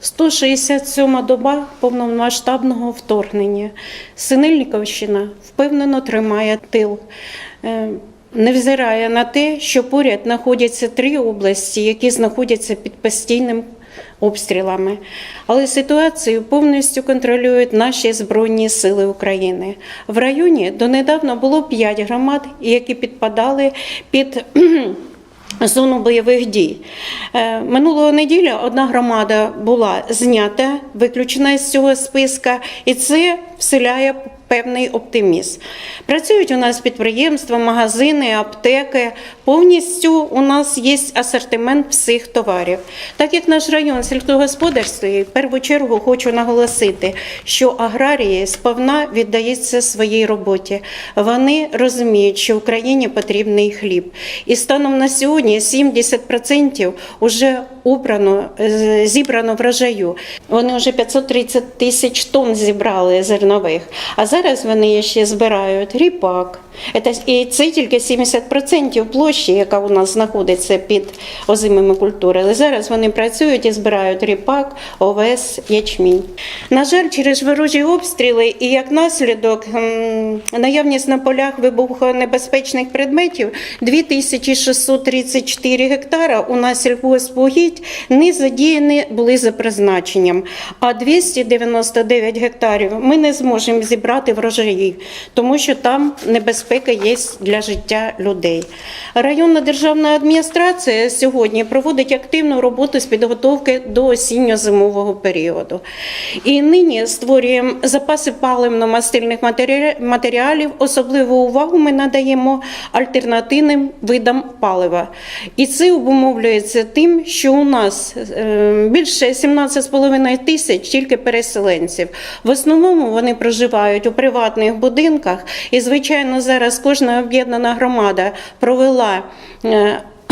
167 доба повномасштабного вторгнення. Синельниковщина впевнено тримає тил. Е, Невзирає на те, що поряд знаходяться три області, які знаходяться під постійним обстрілами. Але ситуацію повністю контролюють наші Збройні Сили України. В районі донедавна було п'ять громад, які підпадали під зону бойових дій. Е, Минулого неділя одна громада була знята, виключена з цього списка, і це вселяє певний оптимізм. Працюють у нас підприємства, магазини, аптеки. Повністю у нас є асортимент всіх товарів. Так як наш район сільськогосподарський, в першу чергу хочу наголосити, що аграрії сповна віддаються своїй роботі. Вони розуміють, що Україні потрібний хліб. І станом на сьогодні 70% вже убрано, е, зібрано врожаю. Вони вже 530 тисяч тонн зібрали зернових. А зараз вони ще збирають ріпак. І це тільки 70% площі, яка у нас знаходиться під озимими культурами. Але зараз вони працюють і збирають ріпак, овес, ячмінь. На жаль, через ворожі обстріли і як наслідок наявність на полях вибухонебезпечних предметів 2634 гектара у нас сільгоспугідь не задіяні були за призначенням, а 299 гектарів ми не зможемо зібрати врожаїв, тому що там небезпека є для життя людей. Районна державна адміністрація сьогодні проводить активну роботу з підготовки до осінньо-зимового періоду. І нині створюємо запаси паливно-мастильних матеріалів. Особливу увагу ми надаємо альтернативним видам палива. І це обумовлюється тим, що у нас е, більше 17,5 тисяч тільки переселенців. В основному вони проживають у приватних будинках, і звичайно зараз кожна об'єднана громада провела.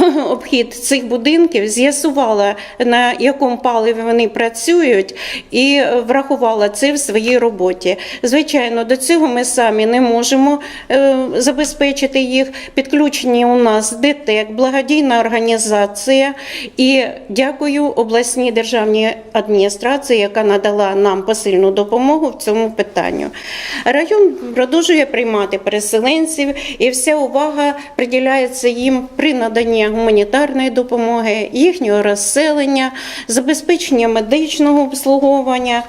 Е, Обхід цих будинків з'ясувала на якому паливі вони працюють, і врахувала це в своїй роботі. Звичайно, до цього ми самі не можемо е, забезпечити їх. Підключені у нас ДТЕК, благодійна організація. І дякую обласній державній адміністрації, яка надала нам посильну допомогу в цьому питанню. Район продовжує приймати переселенців, і вся увага приділяється їм при наданні гуманітарної допомоги, їхнього розселення, забезпечення медичного обслуговування.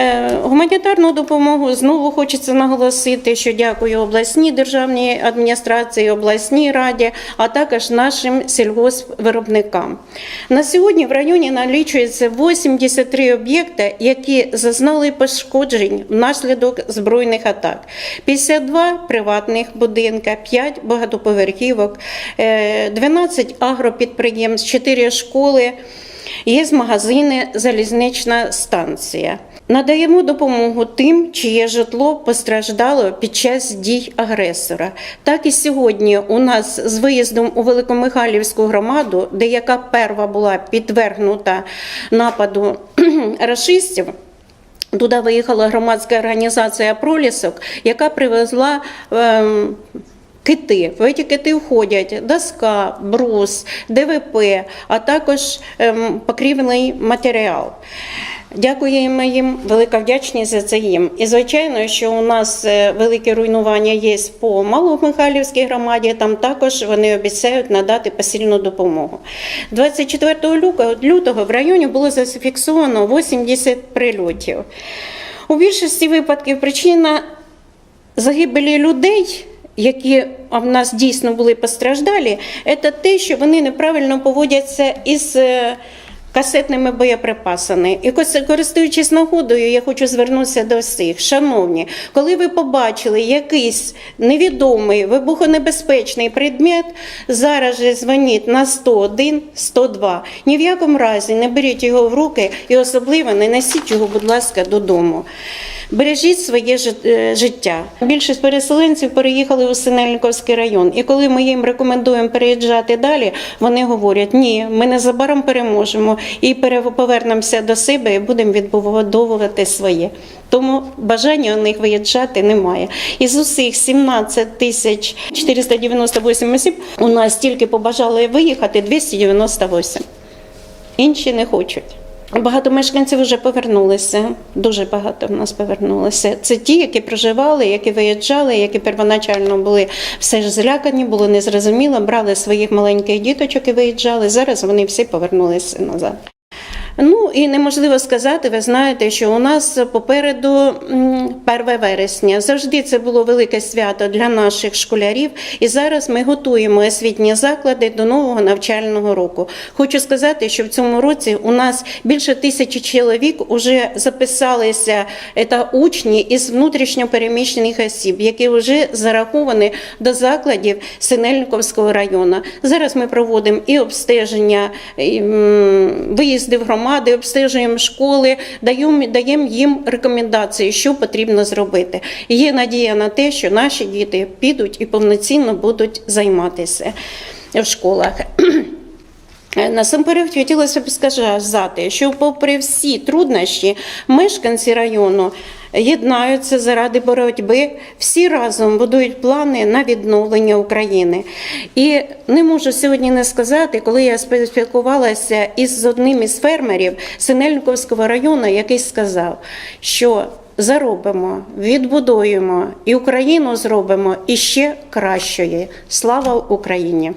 Е, Гуманітарну допомогу знову хочеться наголосити, що дякую обласній державній адміністрації, обласній раді, а також нашим сільгоспвиробникам. На сьогодні в районі налічується 83 об'єкти, які зазнали пошкоджень внаслідок збройних атак. 52 приватних будинка, 5 багатоповерхівок, е, 12 агропідприємств, 4 школи. Є магазини, залізнична станція. Надаємо допомогу тим, чиє житло постраждало під час дій агресора. Так і сьогодні у нас з виїздом у Великомихайлівську громаду, де яка перва була підвергнута нападу рашистів. Туди виїхала громадська організація Пролісок, яка привезла. ем, Кити, в ці кити входять доска, брус, ДВП, а також ем, покрівний матеріал. Дякуємо їм, велика вдячність за це їм. І звичайно, що у нас е, велике руйнування є по Маломихайлівській громаді. Там також вони обіцяють надати посильну допомогу. 24 лютого- в районі було зафіксовано 80 прильотів. У більшості випадків причина загибелі людей. Які в нас дійсно були постраждалі, це те, що вони неправильно поводяться із е, касетними боєприпасами. І користуючись нагодою, я хочу звернутися до всіх. Шановні, коли ви побачили якийсь невідомий вибухонебезпечний предмет, зараз же дзвоніть на 101, 102. Ні в якому разі не беріть його в руки і особливо не носіть його, будь ласка, додому. Бережіть своє е, життя. Більшість переселенців переїхали у Синельниковський район. І коли ми їм рекомендуємо переїжджати далі, вони говорять: ні, ми незабаром переможемо і повернемося до себе і будемо відбудовувати своє. Тому бажання у них виїжджати немає. Із усіх 17 тисяч 498 осіб у нас тільки побажали виїхати 298. Інші не хочуть. Багато мешканців вже повернулися. Дуже багато в нас повернулося. Це ті, які проживали, які виїжджали, які первоначально були все ж злякані, було незрозуміло, брали своїх маленьких діточок і виїжджали. Зараз вони всі повернулися назад. Ну і неможливо сказати, ви знаєте, що у нас попереду 1 вересня. Завжди це було велике свято для наших школярів. І зараз ми готуємо освітні заклади до нового навчального року. Хочу сказати, що в цьому році у нас більше тисячі чоловік вже записалися це учні із внутрішньопереміщених осіб, які вже зараховані до закладів Синельниковського району. Зараз ми проводимо і обстеження, і, виїзди в громади, обстежуємо школи, даємо, їм рекомендації, що потрібно зробити. Є надія на те, що наші діти підуть і повноцінно будуть займатися в школах. Насамперед хотілося б сказати, що попри всі труднощі, мешканці району єднаються заради боротьби, всі разом будують плани на відновлення України. І не можу сьогодні не сказати, коли я спілкувалася із одним із фермерів Синельниковського району, який сказав, що заробимо, відбудуємо і Україну зробимо іще кращою. Слава Україні!